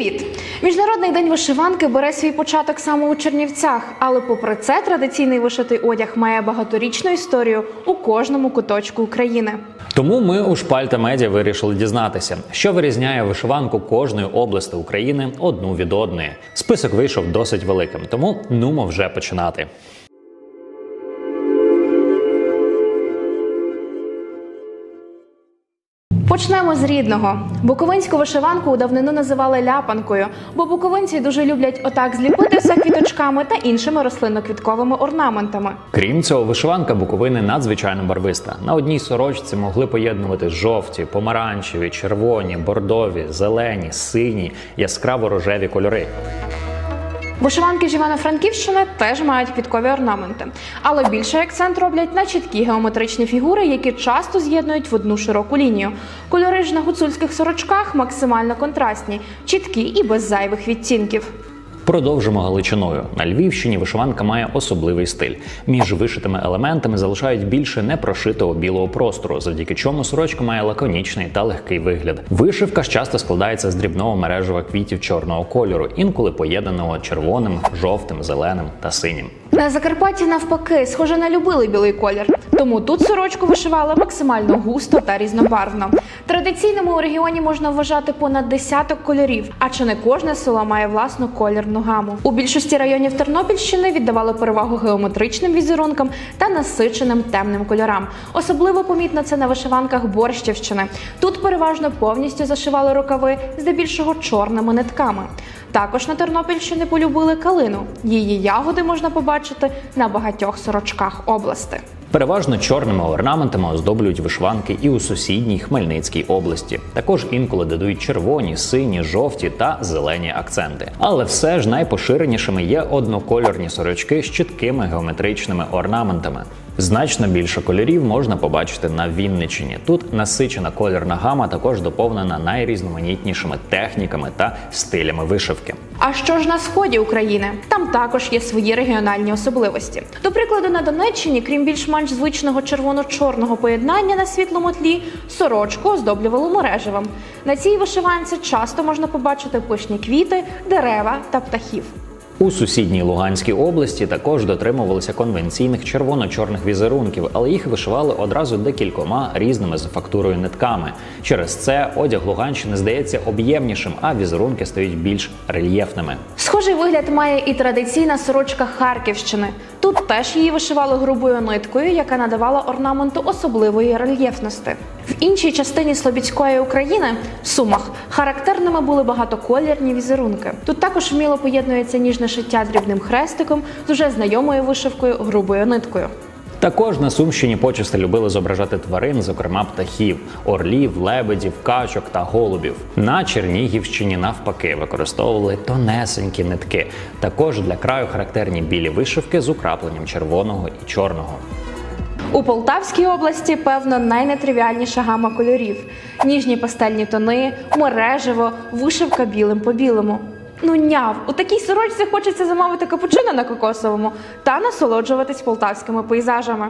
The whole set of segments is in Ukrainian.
Привіт! Міжнародний день вишиванки бере свій початок саме у Чернівцях, але попри це традиційний вишитий одяг має багаторічну історію у кожному куточку України. Тому ми у Шпальта Медіа вирішили дізнатися, що вирізняє вишиванку кожної області України одну від одної. Список вийшов досить великим, тому нумо вже починати. Почнемо з рідного. Буковинську вишиванку у давнину називали ляпанкою, бо буковинці дуже люблять отак зліпити все квіточками та іншими рослинно-квітковими орнаментами. Крім цього, вишиванка Буковини надзвичайно барвиста. На одній сорочці могли поєднувати жовті, помаранчеві, червоні, бордові, зелені, сині, яскраво рожеві кольори. Вишиванки з Івано-Франківщини теж мають квіткові орнаменти, але більший акцент роблять на чіткі геометричні фігури, які часто з'єднують в одну широку лінію. Кольори ж на гуцульських сорочках максимально контрастні, чіткі і без зайвих відтінків. Продовжимо Галичиною. На Львівщині вишиванка має особливий стиль. Між вишитими елементами залишають більше непрошитого білого простору, завдяки чому сорочка має лаконічний та легкий вигляд. Вишивка ж часто складається з дрібного мережева квітів чорного кольору, інколи поєднаного червоним, жовтим, зеленим та синім. На Закарпатті навпаки, схоже на любили білий колір, тому тут сорочку вишивали максимально густо та різнобарвно. Традиційними у регіоні можна вважати понад десяток кольорів, а чи не кожне село має власну колірну гаму. У більшості районів Тернопільщини віддавали перевагу геометричним візерункам та насиченим темним кольорам. Особливо помітно це на вишиванках Борщівщини. Тут переважно повністю зашивали рукави, здебільшого чорними нитками. Також на Тернопільщині полюбили калину. Її ягоди можна побачити на багатьох сорочках області. Переважно чорними орнаментами оздоблюють вишиванки і у сусідній Хмельницькій області. Також інколи додають червоні, сині, жовті та зелені акценти. Але все ж найпоширенішими є однокольорні сорочки з чіткими геометричними орнаментами. Значно більше кольорів можна побачити на Вінниччині. Тут насичена кольорна гама також доповнена найрізноманітнішими техніками та стилями вишивки. А що ж на сході України? Там також є свої регіональні особливості. До прикладу, на Донеччині, крім більш-менш звичного червоно-чорного поєднання на світлому тлі, сорочку оздоблювали мережевим. На цій вишиванці часто можна побачити пишні квіти, дерева та птахів. У сусідній Луганській області також дотримувалися конвенційних червоно-чорних візерунків, але їх вишивали одразу декількома різними за фактурою нитками. Через це одяг Луганщини здається об'ємнішим, а візерунки стають більш рельєфними. Схожий вигляд має і традиційна сорочка Харківщини. Тут теж її вишивали грубою ниткою, яка надавала орнаменту особливої рельєфності. В іншій частині Слобідської України Сумах характерними були багатоколірні візерунки. Тут також вміло поєднується ніжне шиття дрібним хрестиком з уже знайомою вишивкою грубою ниткою. Також на Сумщині почасти любили зображати тварин, зокрема птахів, орлів, лебедів, качок та голубів. На Чернігівщині навпаки використовували тонесенькі нитки. Також для краю характерні білі вишивки з украпленням червоного і чорного. У Полтавській області, певно, найнетривіальніша гама кольорів: ніжні пастельні тони, мережево, вишивка білим по білому. Ну няв, у такій сорочці хочеться замовити капучино на кокосовому та насолоджуватись полтавськими пейзажами.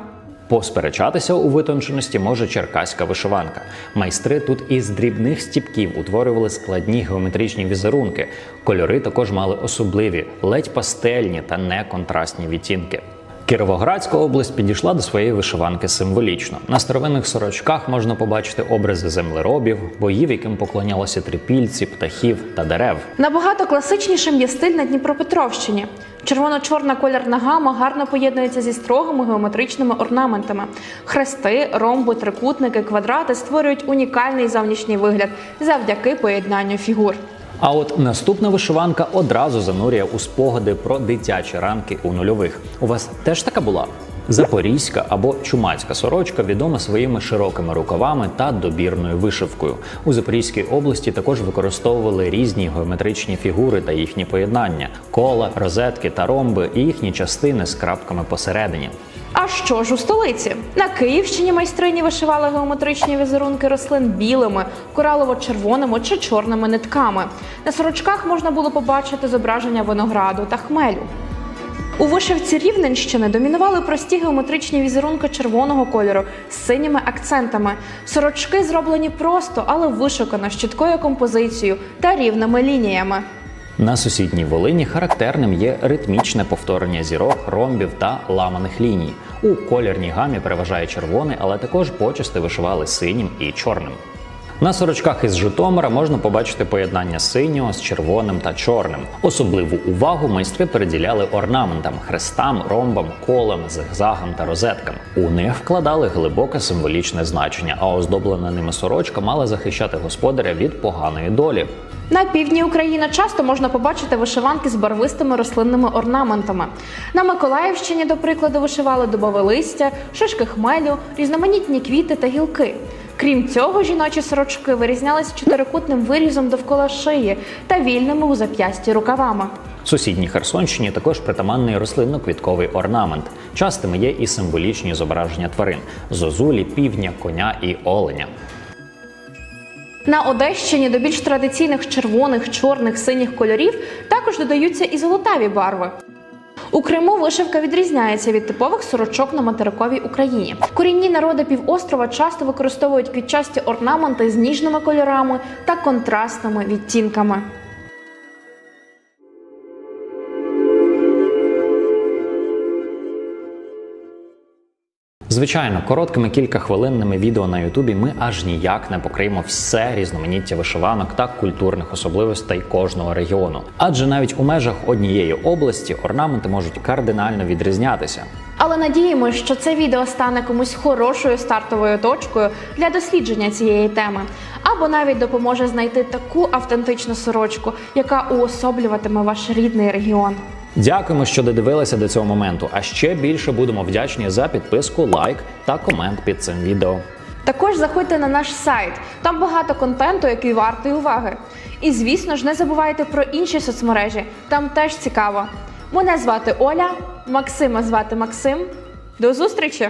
Посперечатися у витонченості може черкаська вишиванка. Майстри тут із дрібних стіпків утворювали складні геометричні візерунки. Кольори також мали особливі, ледь пастельні та неконтрастні відтінки. Кіровоградська область підійшла до своєї вишиванки символічно. На старовинних сорочках можна побачити образи землеробів, боїв, яким поклонялися трипільці, птахів та дерев. Набагато класичнішим є стиль на Дніпропетровщині. Червоно-чорна колірна гама гарно поєднується зі строгими геометричними орнаментами. Хрести, ромби, трикутники, квадрати створюють унікальний зовнішній вигляд завдяки поєднанню фігур. А от наступна вишиванка одразу занурює у спогади про дитячі ранки у нульових. У вас теж така була? Запорізька або чумацька сорочка відома своїми широкими рукавами та добірною вишивкою. У Запорізькій області також використовували різні геометричні фігури та їхні поєднання: кола, розетки та ромби і їхні частини з крапками посередині. А що ж у столиці? На Київщині майстрині вишивали геометричні візерунки рослин білими, коралово-червоними чи чорними нитками. На сорочках можна було побачити зображення винограду та хмелю. У вишивці Рівненщини домінували прості геометричні візерунки червоного кольору з синіми акцентами. Сорочки зроблені просто, але вишукано з чіткою композицією та рівними лініями. На сусідній Волині характерним є ритмічне повторення зірок, ромбів та ламаних ліній. У колірній гамі переважає червоний, але також почасти вишивали синім і чорним. На сорочках із Житомира можна побачити поєднання синього з червоним та чорним. Особливу увагу майстри приділяли орнаментам, хрестам, ромбам, колам, зигзагам та розеткам. У них вкладали глибоке символічне значення, а оздоблена ними сорочка мала захищати господаря від поганої долі. На півдні України часто можна побачити вишиванки з барвистими рослинними орнаментами. На Миколаївщині, до прикладу, вишивали дубове листя, шишки хмелю, різноманітні квіти та гілки. Крім цього, жіночі сорочки вирізнялися чотирикутним вирізом довкола шиї та вільними у зап'ясті рукавами. Сусідній Херсонщині також притаманний рослинно-квітковий орнамент. Частими є і символічні зображення тварин: зозулі, півня, коня і оленя. На Одещині до більш традиційних червоних, чорних, синіх кольорів також додаються і золотаві барви. У Криму вишивка відрізняється від типових сорочок на материковій Україні. Корінні народи півострова часто використовують квітчасті орнаменти з ніжними кольорами та контрастними відтінками. Звичайно, короткими кількахвилинними відео на Ютубі ми аж ніяк не покриємо все різноманіття вишиванок та культурних особливостей кожного регіону. Адже навіть у межах однієї області орнаменти можуть кардинально відрізнятися. Але надіємося, що це відео стане комусь хорошою стартовою точкою для дослідження цієї теми, або навіть допоможе знайти таку автентичну сорочку, яка уособлюватиме ваш рідний регіон. Дякуємо, що додивилися до цього моменту. А ще більше будемо вдячні за підписку, лайк та комент під цим відео. Також заходьте на наш сайт, там багато контенту, який вартий уваги. І звісно ж, не забувайте про інші соцмережі, там теж цікаво. Мене звати Оля, Максима звати Максим. До зустрічі!